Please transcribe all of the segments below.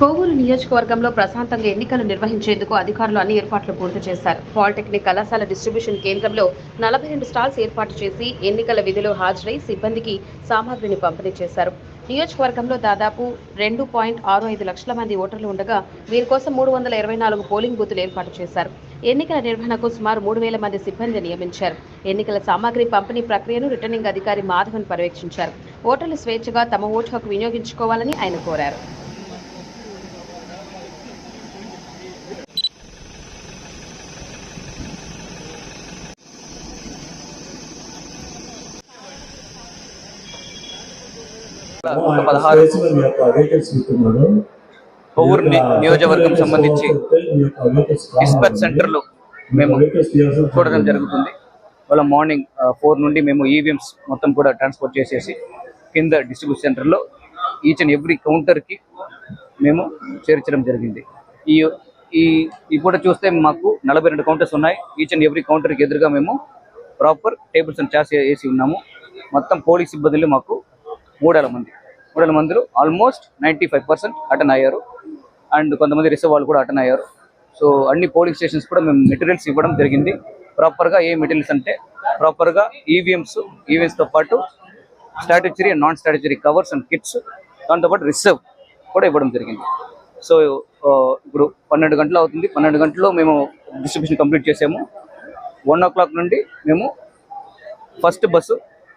కోవూరు నియోజకవర్గంలో ప్రశాంతంగా ఎన్నికలు నిర్వహించేందుకు అధికారులు అన్ని ఏర్పాట్లు పూర్తి చేశారు. పాలిటెక్నిక్ కళాశాల డిస్ట్రిబ్యూషన్ కేంద్రంలో నలభై రెండు స్టాల్స్ ఏర్పాటు చేసి ఎన్నికల విధిలో హాజరై సిబ్బందికి సామాగ్రిని పంపిణీ చేశారు. నియోజకవర్గంలో దాదాపు రెండు పాయింట్ ఆరు ఐదు లక్షల మంది ఓటర్లు ఉండగా వీరికోసం మూడు వందల ఇరవై నాలుగు పోలింగ్ బూతులు ఏర్పాటు చేశారు. ఎన్నికల నిర్వహణకు సుమారు మూడు వేల మంది సిబ్బంది నియమించారు. ఎన్నికల సామాగ్రి పంపిణీ ప్రక్రియను రిటర్నింగ్ అధికారి మాధవన్ పర్యవేక్షించారు. ఓటర్లు స్వేచ్ఛగా తమ ఓటు హక్కు వినియోగించుకోవాలని ఆయన కోరారు. ఒక పదహారు కొవ్వూరు నియోజకవర్గం సంబంధించి డిస్పాచ్ సెంటర్లో మేము చూడడం జరుగుతుంది. వాళ్ళ మార్నింగ్ ఫోర్ నుండి మేము ఈవీఎంస్ మొత్తం కూడా ట్రాన్స్పోర్ట్ చేసేసి కింద డిస్ట్రిబ్యూషన్ సెంటర్లో ఈచ్ అండ్ ఎవ్రీ కౌంటర్కి మేము చేర్చడం జరిగింది. ఈ ఈ కూడా చూస్తే మాకు నలభై రెండు కౌంటర్స్ ఉన్నాయి. ఈచ్ అండ్ ఎవ్రీ కౌంటర్కి ఎదురుగా మేము ప్రాపర్ టేబుల్స్ అండ్ చార్స్ వేసి ఉన్నాము. మొత్తం పోలీస్ సిబ్బందులు మాకు మూడేళ్ళ మంది. మూడు మందిలో almost ninety five percent attend అయ్యారు. అండ్ కొంతమంది రిసర్వ్ వాళ్ళు కూడా అటెండ్ అయ్యారు. సో అన్ని పోలింగ్ స్టేషన్స్ కూడా మేము మెటీరియల్స్ ఇవ్వడం జరిగింది. ప్రాపర్గా ఏ మెటీరియల్స్ అంటే ప్రాపర్గా ఈవీఎంస్ ఈవీఎంస్తో పాటు statutory and non statutory covers and kits దాంతోపాటు రిసర్వ్ కూడా ఇవ్వడం జరిగింది. సో ఇప్పుడు పన్నెండు గంటలు అవుతుంది. పన్నెండు గంటల్లో మేము డిస్ట్రిబ్యూషన్ కంప్లీట్ చేసాము. వన్ ఓ క్లాక్ నుండి మేము ఫస్ట్ బస్సు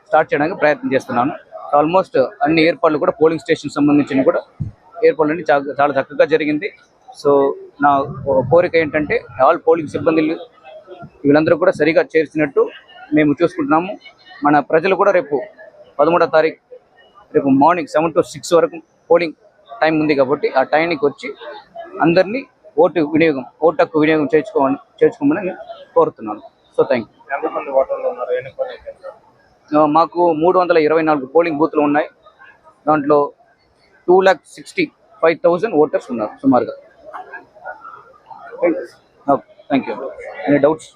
స్టార్ట్ చేయడానికి ప్రయత్నం చేస్తున్నాను. ఆల్మోస్ట్ అన్ని ఏర్పాట్లు కూడా పోలింగ్ స్టేషన్ సంబంధించిన కూడా ఏర్పాట్లు అన్ని చాలా చక్కగా జరిగింది. సో నా కోరిక ఏంటంటే ఆల్ పోలింగ్ సిబ్బందులు వీళ్ళందరూ కూడా సరిగా చేర్చినట్టు మేము చూసుకుంటున్నాము. మన ప్రజలు కూడా రేపు పదమూడో తారీఖు రేపు మార్నింగ్ సెవెన్ టు సిక్స్ వరకు పోలింగ్ టైం ఉంది కాబట్టి ఆ టైంకి వచ్చి అందరినీ ఓటు వినియోగం ఓటు హక్కు వినియోగం చేర్చుకోమని చేర్చుకోమని నేను కోరుతున్నాను సో థ్యాంక్ యూ మాకు మూడు వందల ఇరవై నాలుగు పోలింగ్ బూత్లు ఉన్నాయి. దాంట్లో two lakh sixty five thousand voters ఉన్నారు సుమారుగా. Thank you any doubts